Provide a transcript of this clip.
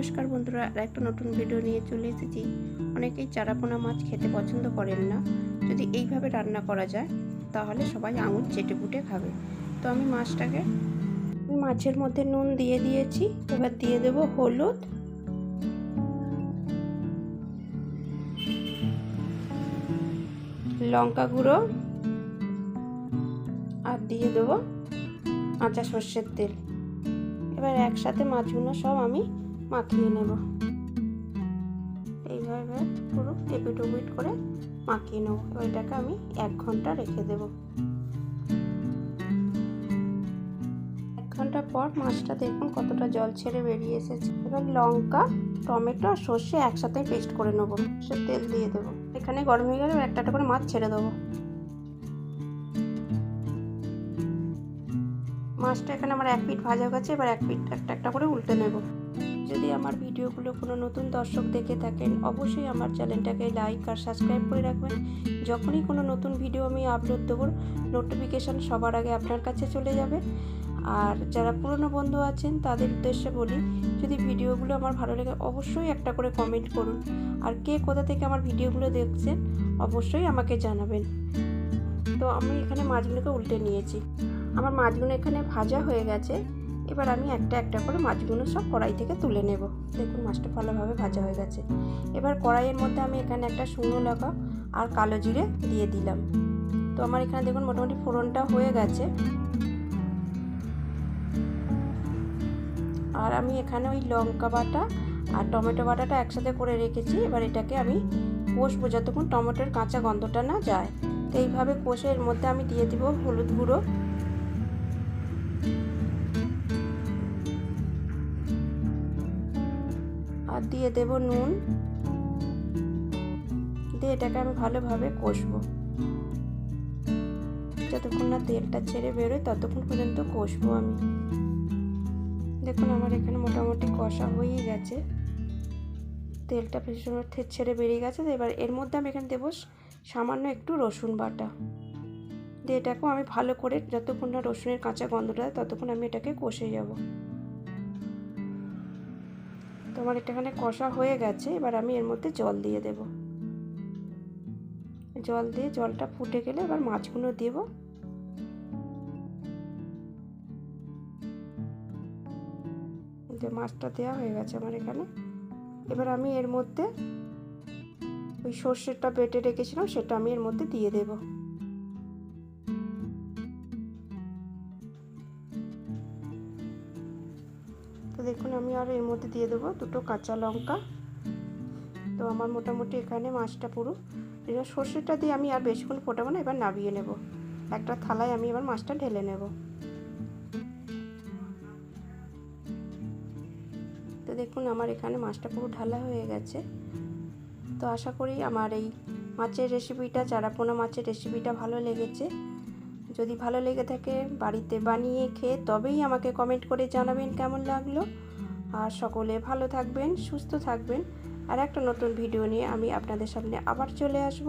আর একটা নতুন ভিডিও নিয়ে চলে এসেছি। অনেকেই চারাপোনা মাছ খেতে পছন্দ করেন না। যদি এইভাবে রান্না করা যায়, তাহলে সবাই আঙুল চেটে পুটে খাবে। তো আমি মাছটাকে মাছের মধ্যে নুন দিয়ে দিয়েছি। এবার দিয়ে দেব হলুদ। লঙ্কা গুঁড়ো। আর দিয়ে দেবো কাঁচা সর্ষের তেল। এবার একসাথে মাছগুলো সব আমি মাখিয়ে নেব। এইভাবে পুরো টেপিট উপিট করে মাখিয়ে নেব। এবার এটাকে আমি এক ঘণ্টা রেখে দেব। এক ঘণ্টা পর মাছটা দেখুন কতটা জল ছেড়ে বেরিয়ে এসেছে। এবার লঙ্কা, টমেটো আর সর্ষে একসাথে পেস্ট করে নেব। সে তেল দিয়ে দেবো। এখানে গরম হয়ে গেলে একটা একটা করে মাছ ছেড়ে দেবো। মাছটা এখানে আমার এক পিঠ ভাজা গেছে। এবার এক পিঠ একটা একটা করে উল্টে নেব। যদি আমার ভিডিওগুলো কোনো নতুন দর্শক দেখে থাকেন, অবশ্যই আমার চ্যানেলটাকে লাইক আর সাবস্ক্রাইব করে রাখবেন। যখনই কোনো নতুন ভিডিও আমি আপলোড দেবো, নোটিফিকেশান সবার আগে আপনার কাছে চলে যাবে। আর যারা পুরনো বন্ধু আছেন, তাদের উদ্দেশ্যে বলি, যদি ভিডিওগুলো আমার ভালো লাগে, অবশ্যই একটা করে কমেন্ট করুন। আর কে কোথা থেকে আমার ভিডিওগুলো দেখছেন, অবশ্যই আমাকে জানাবেন। তো আমি এখানে মাছগুলোকে উল্টে নিয়েছি। আমার মাছগুলো এখানে ভাজা হয়ে গেছে। এবার আমি একটা একটা করে মাছগুলো সব কড়াই থেকে তুলে নেব। দেখুন মাছটা ভালোভাবে ভাজা হয়ে গেছে। এবার কড়াইয়ের মধ্যে আমি এখানে একটা শুকনো লঙ্কা আর কালো জিরে দিয়ে দিলাম। তো আমার এখানে দেখুন মোটামুটি ফোড়নটা হয়ে গেছে। আর আমি এখানে ওই লঙ্কা বাটা আর টমেটো বাটাটা একসাথে করে রেখেছি। এবার এটাকে আমি কষবো যতক্ষণ টমেটোর কাঁচা গন্ধটা না যায়। তো এইভাবে কষে এর মধ্যে আমি দিয়ে দিব হলুদ গুঁড়ো। আর দিয়ে দেব নুন। দিয়ে এটাকে আমি ভালোভাবে কষবো। যতক্ষণ না তেলটা ছেড়ে বেরোয় ততক্ষণ পর্যন্ত কষবো আমি। দেখুন আমার এখানে মোটামুটি কষা হয়েই গেছে। তেলটা ভীষণ ছেড়ে বেরিয়ে গেছে। এবার এর মধ্যে আমি এখানে দেবো সামান্য একটু রসুন বাটা। দিয়ে এটাকেও আমি ভালো করে যতক্ষণ না রসুনের কাঁচা গন্ধটা ততক্ষণ আমি এটাকে কষে যাব। তো আমার এটা এখানে কষা হয়ে গেছে, এবার আমি এর মধ্যে জল দিয়ে দেব। জল দিয়ে জলটা ফুটে গেলে এবার মাছগুলো দেব। যে মাছটা দেওয়া হয়ে গেছে আমার এখানে। এবার আমি এর মধ্যে ওই সর্ষেরটা বেটে রেখেছিলাম, সেটা আমি এর মধ্যে দিয়ে দেব। তো দেখুন, আমি আর এর মধ্যে দিয়ে দেবো দুটো কাঁচা লঙ্কা। তো আমার মোটামুটি এখানে মাছটা পুরো। এবার সর্ষেটা দিয়ে আমি আর বেশিক্ষণ ফোটাবো না, এবার নাবিয়ে নেব। একটা থালায় আমি এবার মাছটা ঢেলে নেব। তো দেখুন, আমার এখানে মাছটা পুরো ঢালা হয়ে গেছে। তো আশা করি আমার এই মাছের রেসিপিটা চারাপোনা মাছের রেসিপিটা ভালো লেগেছে। যদি ভালো লেগে থাকে বাড়িতে বানিয়ে খেয়ে তবেই আমাকে কমেন্ট করে জানাবেন কেমন লাগল। আর সকলে ভালো থাকবেন, সুস্থ থাকবেন। আর একটা নতুন ভিডিও নিয়ে আমি আপনাদের সামনে আবার চলে আসব।